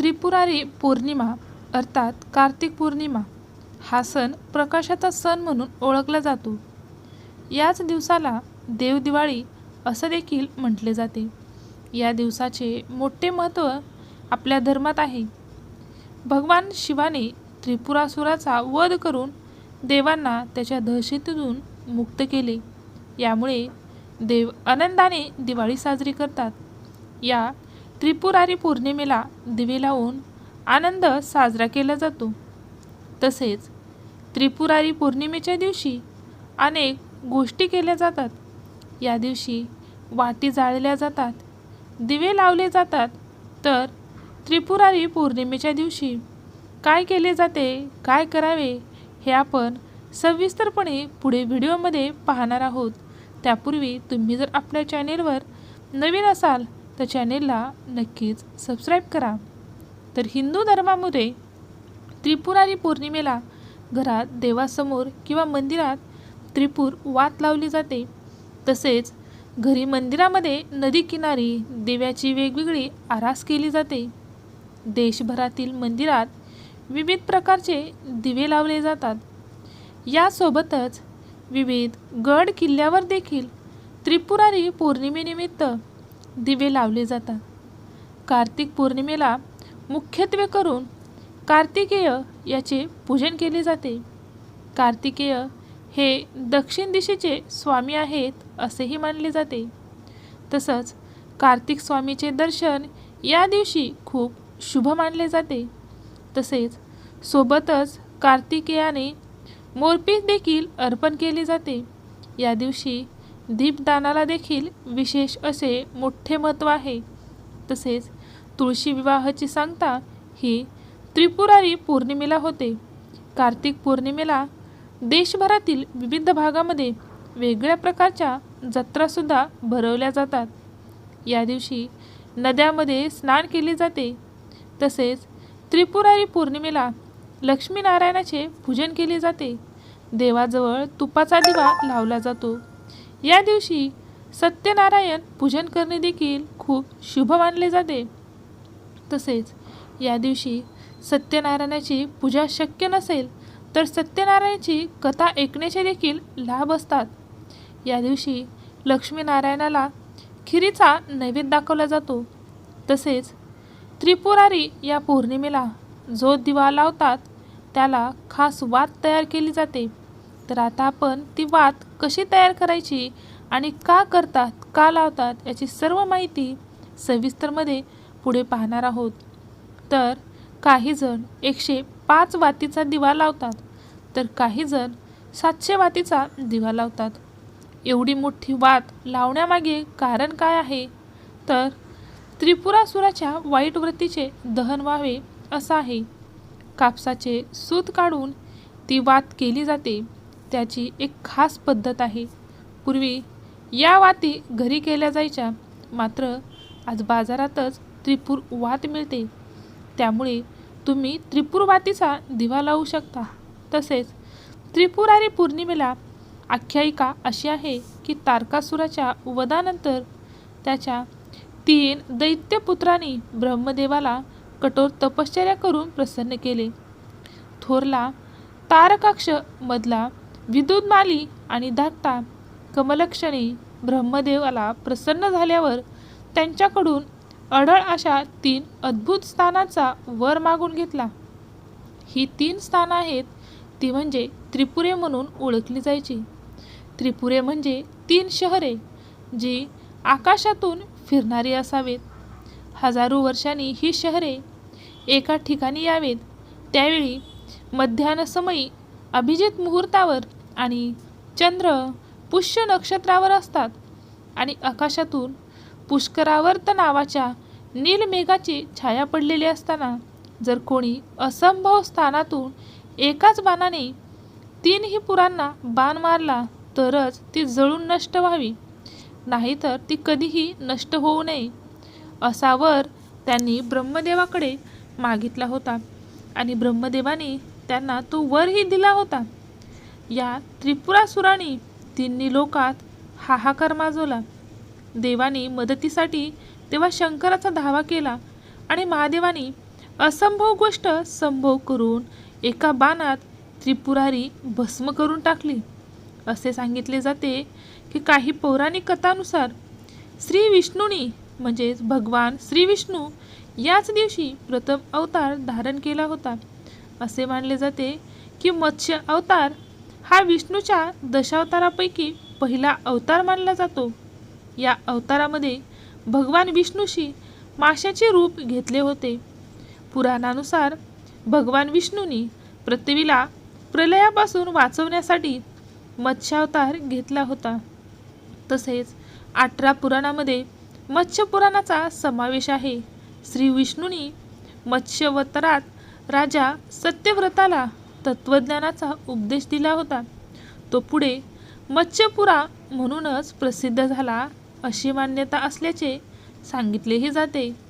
त्रिपुरारी पौर्णिमा अर्थात कार्तिक पौर्णिमा हा सण प्रकाशाचा सण म्हणून ओळखला जातो. याच दिवसाला देवदिवाळी असं देखील म्हटले जाते. या दिवसाचे मोठे महत्त्व आपल्या धर्मात आहे. भगवान शिवाने त्रिपुरासुराचा वध करून देवांना त्याच्या दहशतीतून मुक्त केले. यामुळे देव आनंदाने दिवाळी साजरी करतात. या त्रिपुरारी पौर्णिमेला दिवे लावून आनंद साजरा केला जातो. तसेच त्रिपुरारी पौर्णिमेच्या दिवशी अनेक गोष्टी केल्या जातात. या दिवशी वाटी जाळल्या जातात दिवे लावले जातात. तर त्रिपुरारी पौर्णिमेच्या दिवशी काय केले जाते काय करावे हे आपण सविस्तरपणे पुढे व्हिडिओमध्ये पाहणार आहोत. त्यापूर्वी तुम्ही जर आपल्या चॅनेलवर नवीन असाल तर चॅनेलला नक्कीच सबस्क्राईब करा. तर हिंदू धर्मामध्ये त्रिपुरारी पौर्णिमेला घरात देवासमोर किंवा मंदिरात त्रिपूर वात लावली जाते. तसेच घरी मंदिरामध्ये नदी किनारी देव्याची वेगवेगळी आरास केली जाते. देशभरातील मंदिरात विविध प्रकारचे दिवे लावले जातात. यासोबतच विविध गड किल्ल्यावर देखील त्रिपुरारी पौर्णिमेनिमित्त दिवे लावले जातात. कार्तिक पौर्णिमेला मुख्यत्वे करून कार्तिकेय याचे पूजन केले जाते. कार्तिकेय हे दक्षिण दिशेचे स्वामी आहेत असेही मानले जाते. तसंच कार्तिक स्वामीचे दर्शन या दिवशी खूप शुभ मानले जाते. तसेच सोबतच कार्तिकेयाने मोरपीस देखील अर्पण केले जाते. या दिवशी दीपदानाला देखील विशेष असे मोठे महत्त्व आहे. तसेच तुळशी विवाहाची सांगता ही त्रिपुरारी पौर्णिमेला होते. कार्तिक पौर्णिमेला देशभरातील विविध भागामध्ये वेगळ्या प्रकारच्या जत्रासुद्धा भरवल्या जातात. या दिवशी नद्यामध्ये स्नान केले जाते. तसेच त्रिपुरारी पौर्णिमेला लक्ष्मीनारायणाचे पूजन केले जाते. देवाजवळ तुपाचा दिवा लावला जातो. या दिवशी सत्यनारायण पूजन करणे देखील खूप शुभ मानले जाते. तसेच या दिवशी सत्यनारायणाची पूजा शक्य नसेल तर सत्यनारायणाची कथा ऐकण्याचे देखील लाभ असतात. या दिवशी लक्ष्मीनारायणाला खिरीचा नैवेद्य दाखवला जातो. तसेच त्रिपुरारी या पौर्णिमेला जो दिवा लावतात त्याला खास वात तयार केली जाते. तर आता आपण ती वात कशी तयार करायची आणि का करतात का लावतात याची सर्व माहिती सविस्तरमध्ये पुढे पाहणार आहोत. तर काही जण एकशे पाच वातीचा दिवा लावतात तर काही जण सातशे वातीचा दिवा लावतात. एवढी मोठी वात लावण्यामागे कारण काय आहे? तर त्रिपुरासुराच्या वाईट वृत्तीचे दहन व्हावे असं आहे. कापसाचे सूत काढून ती वात केली जाते. त्याची एक खास पद्धत आहे. पूर्वी या वाती घरी केल्या जायच्या. मात्र आज बाजारातच त्रिपूर वात मिळते. त्यामुळे तुम्ही त्रिपूर वातीचा दिवा लावू शकता. तसेच त्रिपुरारी पौर्णिमेला आख्यायिका अशी आहे की तारकासुराच्या वधानंतर त्याच्या तीन दैत्यपुत्रांनी ब्रह्मदेवाला कठोर तपश्चर्या करून प्रसन्न केले. थोरला तारकाक्ष मधला विद्युत माली आणि धाकटा कमलक्षणी ब्रह्मदेवाला प्रसन्न झाल्यावर त्यांच्याकडून अढळ अशा तीन अद्भुत स्थानाचा वर मागून घेतला. ही तीन स्थानं आहेत ती म्हणजे त्रिपुरे म्हणून ओळखली जायची. त्रिपुरे म्हणजे तीन शहरे जी आकाशातून फिरणारी असावेत. हजारो वर्षांनी ही शहरे एका ठिकाणी यावेत. त्यावेळी मध्यान्हसमयी अभिजित मुहूर्तावर आणि चंद्र पुष्य नक्षत्रावर असतात आणि आकाशातून पुष्करावर्त नावाच्या नीलमेघाची छाया पडलेली असताना जर कोणी असंभव स्थानातून एकाच बाणाने तीनही पुरांना बाण मारला तरच ती जळून नष्ट व्हावी. नाहीतर ती कधीही नष्ट होऊ नये असा वर त्यांनी ब्रह्मदेवाकडे मागितला होता. आणि ब्रह्मदेवाने त्यांना तो वरही दिला होता. या त्रिपुरासुराने तिन्ही लोकात हाहाकार माजवला. देवाने मदतीसाठी तेव्हा शंकराचा धावा केला आणि महादेवाने असंभव गोष्ट संभव करून एका बाणात त्रिपुरारी भस्म करून टाकली. असे सांगितले जाते की काही पौराणिक कथानुसार श्री विष्णूनी म्हणजेच भगवान श्री विष्णू याच दिवशी प्रथम अवतार धारण केला होता. असे मानले जाते की मत्स्य अवतार हा विष्णूच्या दशावतारापैकी पहिला अवतार मानला जातो. या अवतारामध्ये भगवान विष्णूशी माशाचे रूप घेतले होते. पुराणानुसार भगवान विष्णूंनी पृथ्वीला प्रलयापासून वाचवण्यासाठी मत्स्यावतार घेतला होता. तसेच अठरा पुराणामध्ये मत्स्य पुराणाचा समावेश आहे. श्री विष्णूंनी मत्स्यवतारात राजा सत्यव्रताला तत्त्वज्ञानाचा उपदेश दिला होता. तो पुढे मत्स्यपुरा म्हणूनच प्रसिद्ध झाला अशी मान्यता असल्याचे सांगितलेही जाते.